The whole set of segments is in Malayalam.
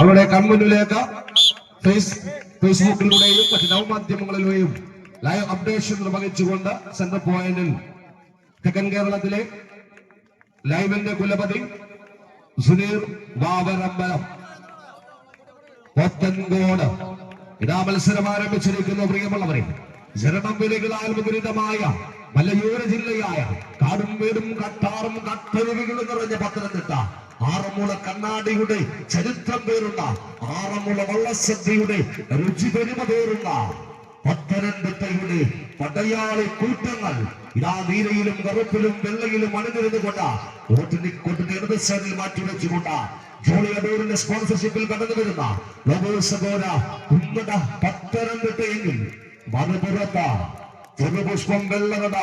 അവരുടെ കൺമുന്നിലേക്ക് ഫേസ് ഫേസ്ബുക്കിലൂടെയും മറ്റ് നവമാധ്യമങ്ങളിലൂടെയും ലൈവ് അപ്ഡേഷൻ നിർവഹിച്ചുകൊണ്ട് സെന്റർ പോയിന്റിൽ തെക്കൻ കേരളത്തിലെ ലൈവിന്റെ കുലപതി സുനീർ വാവരമ്പലം. പോത്തൻകോട്. ഇതാ മത്സരം ആരംഭിച്ചിരിക്കുന്നു പ്രിയമുള്ളവരെ. ജനനം വിലകളാൽ മുഖരിതമായ മലയോര ജില്ലയായ കാടും വീടും കട്ടാറും കട്ടരുവികളും നിറഞ്ഞ പത്തനംതിട്ട. ആറന്മുള കണ്ണാടിയുടെ ചരിത്രം പേരുള്ള ആറന്മുള വള്ളസദ്യയുടെ രുചി പെരുമ പേരുള്ള പത്തനംതിട്ടയുടെ പടയാളി കൂട്ടങ്ങൾ ഇതാ നീരയിലും കറുപ്പിലും വെള്ളയിലും അണിനിരുന്നുകൊണ്ട് വോട്ടിന്റെ കൊട്ടിന്റെ ഇടത് സൈഡിൽ മാറ്റിവെച്ചുകൊണ്ട് ജോളി അടൂരിന്റെ സ്പോൺസർഷിപ്പിൽ കടന്നു വരുന്ന കുമ്മട പത്തനംതിട്ടയെങ്കിൽ മറുപുറത്ത ചെറുപുഷ്പം വെള്ളകട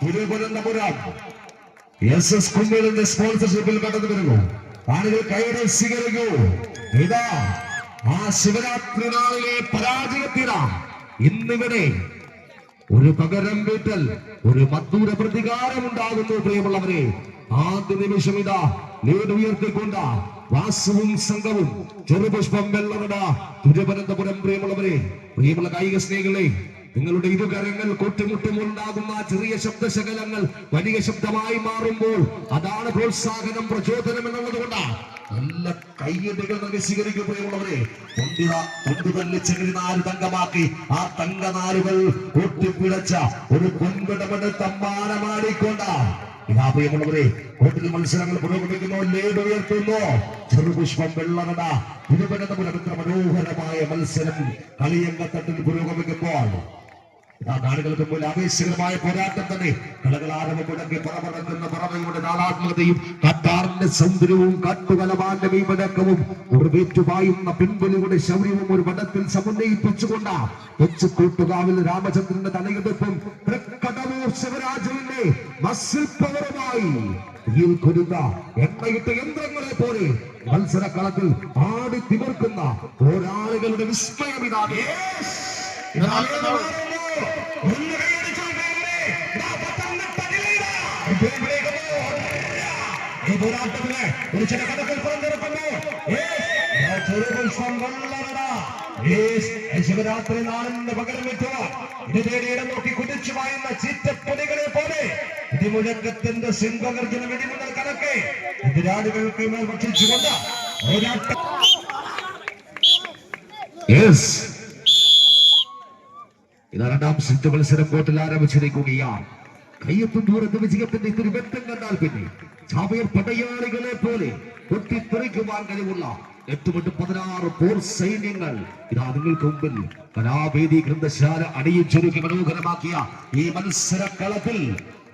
തിരുവനന്തപുരം എസ് എസ് സ്പോൺസർഷിപ്പിൽ കടന്നു വരുന്നു. ആളുകൾ കയറി സ്വീകരിക്കൂ. ഇതാ ആ ശിവരാത്രി നാളിലെ പരാജയത്തിനാം ഇന്നിവിടെ ഒരു പകരം വീട്ടൽ ഒരു മധുര പ്രതികാരം ഉണ്ടാകുന്നു പ്രിയമുള്ളവരെ. ആദ്യ നിമിഷം ഇതാ ലീഡ് ഉയർത്തിക്കൊണ്ട വാസവും സംഘവും ചെറുപുഷ്പം വെള്ളമിടാ. തിരുവനന്തപുരം പ്രിയമുള്ളവരെ. പ്രിയമുള്ള കായിക സ്നേഹികളെ നിങ്ങളുടെ ഇരുകരങ്ങൾ കൂട്ടിമുട്ടുമുണ്ടാകുന്ന ചെറിയ ശബ്ദശകലങ്ങൾ വലിയ ശബ്ദമായി മാറുമ്പോൾ അതാണ് പ്രോത്സാഹനം പ്രചോദനം എന്നുള്ളത് കൊണ്ടാണ് നല്ല കയ്യടികൾ നൽകി സ്വീകരിക്കും പ്രിയമുള്ളവരെ തൊണ്ടിത തൊണ്ടു നാല് തങ്കമാക്കി ആ തങ്കനാലുകൾ കൂട്ടിപ്പിടച്ച ഒരു ഇതാ പ്രിയമുള്ളവരെ കോട്ടിൽ മത്സരങ്ങൾ പുരോഗമിക്കുന്നു ലേഡ് ഉയർത്തുന്നു. ചെറുപുഷ്പം വെള്ളനട തിരുവനന്തപുരം മനോഹരമായ മത്സരം കളിയങ്കത്തട്ടിൽ പുരോഗമിക്കുമ്പോൾ ഇതാ നാടുകൾക്ക് മുമ്പിൽ ആവേശകരമായ പോരാട്ടം തന്നെ കളകളാരവം മുടങ്ങി പറപറക്കുന്ന പറവയുടെ നാളാത്മകതയും കത്താറിന്റെ സൗന്ദര്യവും കാട്ടുകലമാന്റെ കൈവടക്കവും ഒരു വേറ്റുപായുന്ന പിൻവലിയുടെ ശൗര്യവും ഒരു വടത്തിൽ സമന്വയിപ്പിച്ചുകൊണ്ട് കൊച്ചുകൂട്ടുകാവിൽ രാമചന്ദ്രന്റെ തലയെടുപ്പും തൃക്കടവൂർ ശിവരാജുവിന്റെ മസിൽ പവറുമായി ഇതിൽ കൊരുന്ന എണ്ണയിട്ട യന്ത്രങ്ങളെ പോലെ മത്സരക്കളത്തിൽ ആടി തിമിർക്കുന്ന പോരാളികളുടെ വിസ്മയം ഇതാണ് ഈ പോരാട്ടത്തിന് ഒരു ചില കഥകൾ പുറത്തിറക്കുന്നു ശിവരാത്രി നാളിന്റെ പകരം വെക്കുക ഇത് തേടിയിടം നോക്കി കുതിച്ചു വായുന്ന ചീറ്റപ്പൊടികളെ പോലെ ഇടിമുഴക്കത്തിന്റെ സിംഹഗർജന വെടിമുതൽ കണക്കെ എതിരാളികൾക്ക് മേൽ ഭക്ഷിച്ചുകൊണ്ട് പോരാട്ടം യെസ് ഇതാ രണ്ടാം സിദ്ധ മത്സരം കോട്ടിൽ ആരംഭിച്ചിരിക്കുകയാണ്. കയ്യെത്തും ദൂരത്ത് വിജയത്തിന്റെ ഇത്തിരി വ്യക്തം കണ്ടാൽ പിന്നെ ചാവയർ പടയാളികളെ പോലെ പൊട്ടിത്തെറിക്കുവാൻ കഴിവുള്ള എട്ടുമെട്ട് പതിനാറ് പോർ സൈന്യങ്ങൾ. ഇതാ നിങ്ങൾക്ക് മുമ്പിൽ കലാവേദി ഗ്രന്ഥശാല അണിയിച്ചൊരുക്കി മനോഹരമാക്കിയ ഈ മത്സരക്കളത്തിൽ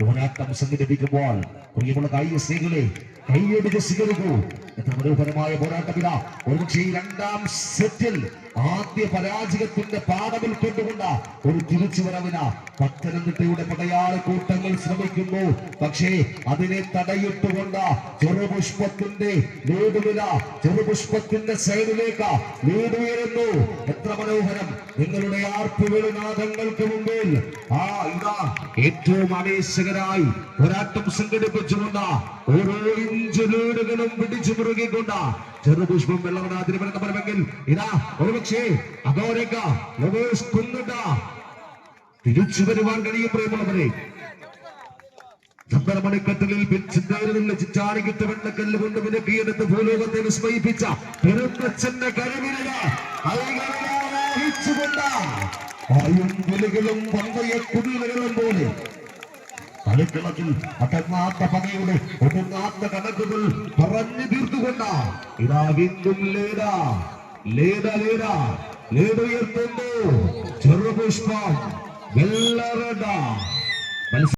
പോരാട്ടം സംഘടിപ്പിക്കുമ്പോൾ പ്രിയമുള്ള കായിക സ്ത്രീകളെ കൈയടിച്ച് സ്വീകരിക്കൂ. മനോഹരമായ പോരാട്ടമില്ല ഒരുപക്ഷെ ഈ രണ്ടാം സെറ്റിൽ ആദ്യ പരാജയത്തിന്റെ പാഠം ഉൾക്കൊണ്ടുകൊണ്ട് ഒരു തിരിച്ചുവരവിന പത്തനംതിട്ടയുടെ പടയാള കൂട്ടങ്ങൾ ശ്രമിക്കുന്നു. പക്ഷേ അതിനെ തടയിട്ടുകൊണ്ട് ചെറുപുഷ്പത്തിന്റെ വീടുവില ചെറുപുഷ്പത്തിന്റെ സൈഡിലേക്ക് വീടുയരുന്നു. എത്ര മനോഹരം. നിങ്ങളുടെ ആർപ്പുവിളിനാഥങ്ങൾക്ക് മുമ്പിൽ. ആ ഇതാ ഏറ്റവും ആവേശകരായി പോരാട്ടം സംഘടിപ്പിച്ചുകൊണ്ട് ഓരോ ഇഞ്ച് വീടുകളും പിടിച്ചു മുറുകിക്കൊണ്ട് ചെറുപുഷ്പം വെള്ളവട പറയുമെങ്കിൽ ഇതാ ഒരുപക്ഷേ അതോരക്ക ലവേഴ്സ് കുന്നുണ്ട. തിരിച്ചു വരുവാൻ കഴിയും പ്രിയമുള്ളവരെ ചന്ദ്രമണിക്കട്ടലിൽ ചിന്താരിലുള്ള ചിറ്റാടിക്കിട്ട് വെള്ളക്കല്ല് കൊണ്ട് വിലക്കിയെടുത്ത് ഭൂലോകത്തെ വിസ്മയിപ്പിച്ച വഹിച്ചുകൊണ്ട് വിളികളും പന്തയ കുടിലുകളും പോലെ കളിക്കളത്തിൽ അടങ്ങാത്ത പകയുടെ ഒടുങ്ങാത്ത കണക്കുകൾ പറഞ്ഞു തീർത്തുകൊണ്ട് ഇതാ വീണ്ടും ലേട ലേട ലേട ലേട ഉയർത്തുന്നു ചെറുപുഷ്പം വെള്ളറട